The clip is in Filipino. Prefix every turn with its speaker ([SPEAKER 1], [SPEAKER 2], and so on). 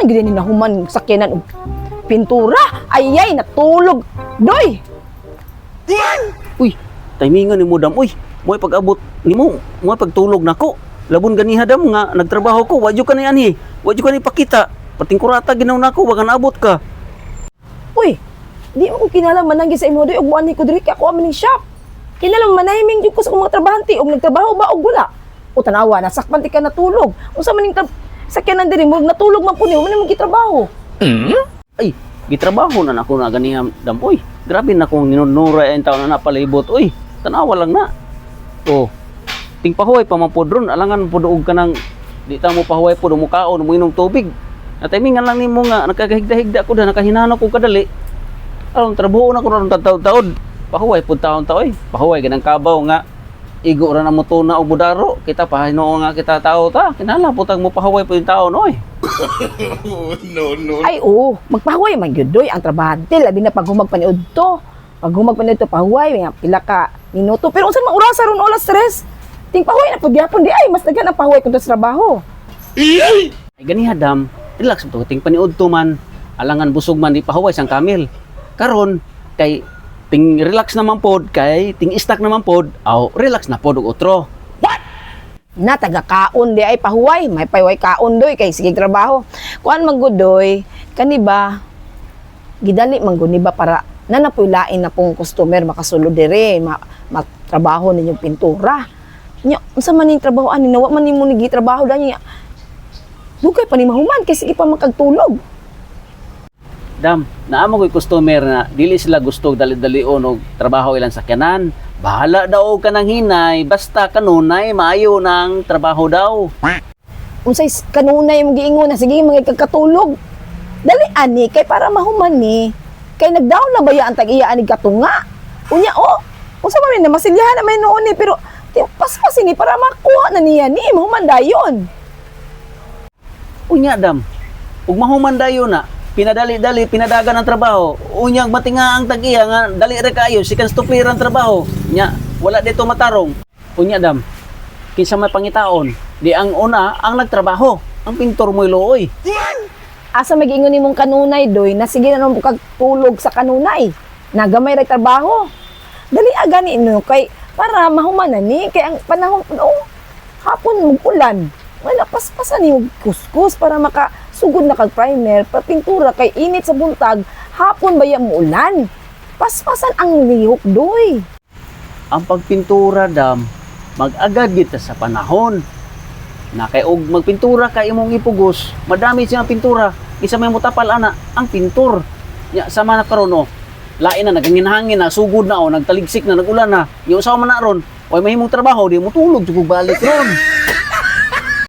[SPEAKER 1] man gid ni nahuman sakyanan og pintura. Ayay natulog. Doy.
[SPEAKER 2] Uy, timingan ni mo dam. Uy, mo pag-abot ni mo, pagtulog nako. Labon ganiha dam nga nagtrabaho ko, wadyo ka ni ani. Wadyo ka ni pakita. Pating kurata ginaw nako, na abot ka.
[SPEAKER 1] Uy, di mo ko kinala manang sa imo doy og buwan ni ko diri kay ako man shop. Kinala manahiming jud ko sa mga trabahante og nagtrabaho ba og wala. O tanawa nasakpan ti ka natulog. Unsa man ning sakyanan diri mo natulog man puni mo man mo gitrabaho.
[SPEAKER 2] Ay, gitrabaho na nako na ganiha dam. Uy, grabe na kong ninunura ang taon na napalibot. Uy, tanawa lang na. Oh, ting pahuway pa man pod ron. Alangan pod og kanang di ta mo pahuway pod mo kaon mo inom tubig. Na timingan lang nimo nga nakagahigda-higda ko da nakahinano ko kadali. Aron trabaho na ko ron taud-taud. Pahuway pod taon ta oy. Pahuway ganang kabaw nga igo ra na mo tuna og budaro. Kita pa hinoo nga kita tao ta. Kinala putang mo pahuway po yung taon oy.
[SPEAKER 1] Ay oo, magpahuway man gyud doy ang trabahante labi na pag humag paniud to. Pag humag paniud to pahuway nga pila ka minuto pero unsa man oras aron wala stress. Ting pahuway na pud gyapon di ay mas daghan ang pahuway kun sa trabaho.
[SPEAKER 2] Ay ganiha dam, relax mo to, ting paniud to man, alangan busog man di pahuway sang kamil. Karon kay ting relax naman pod kay ting istak naman pod, aw relax na pod og otro.
[SPEAKER 1] na taga kaon di ay pahuway may pahuway kaon doy kay sige trabaho. Kuan man gud doy kani ba gidali man gud ni ba para nanapoy lain na pong customer makasulod dire ma, matrabaho ninyong pintura. Nya unsa man ning trabaho ani nawa man nimo ni trabaho dani. Dugay pa ni mahuman kay sige pa makagtulog
[SPEAKER 2] Dam, naamo ko'y customer na dili sila gusto dali-dalion og trabaho ilang sakyanan. Bahala daw og kanang hinay, basta kanunay maayo ng trabaho daw.
[SPEAKER 1] unsay kanunay mo giingon na sige mga kagkatulog dali ani kay para mahuman ni kay nagdaon na ba ya ang tag-iya ani katunga unya oh unsa man ni masilyahan na may noon ni pero paspas ni para makuha na niya ni mahuman dayon
[SPEAKER 2] Unya dam, ug mahuman dayo na, pinadali-dali, pinadagan ang trabaho. Unyang matinga ang tag-iya nga dali ra kayo, sikan stupir ang trabaho. Nya, wala dito matarong. Unya dam, kinsa may pangitaon, di ang una ang nagtrabaho, ang pintor mo'y looy.
[SPEAKER 1] asa magiingon nimong kanunay doy na sige na mo kagtulog sa kanunay nagamay ra trabaho dali agani no kay para mahuman na ni kay ang panahon oh, hapon mugulan wala paspasan ni kuskus para makasugod na kag primer papintura kay init sa buntag hapon baya mo ulan paspasan ang lihok doy
[SPEAKER 2] Ang pagpintura dam, mag-agad kita sa panahon. Na kay og magpintura kay imong ipugos, madami siyang pintura. Isa may mutapal ana ang pintor. Ya sama na karon oh. Lain na naganginhangin na, sugod na o, nagtaligsik na, nagulan na. Yung usaw man na ron, oy mahimong trabaho, di mo tulog jud balik ron.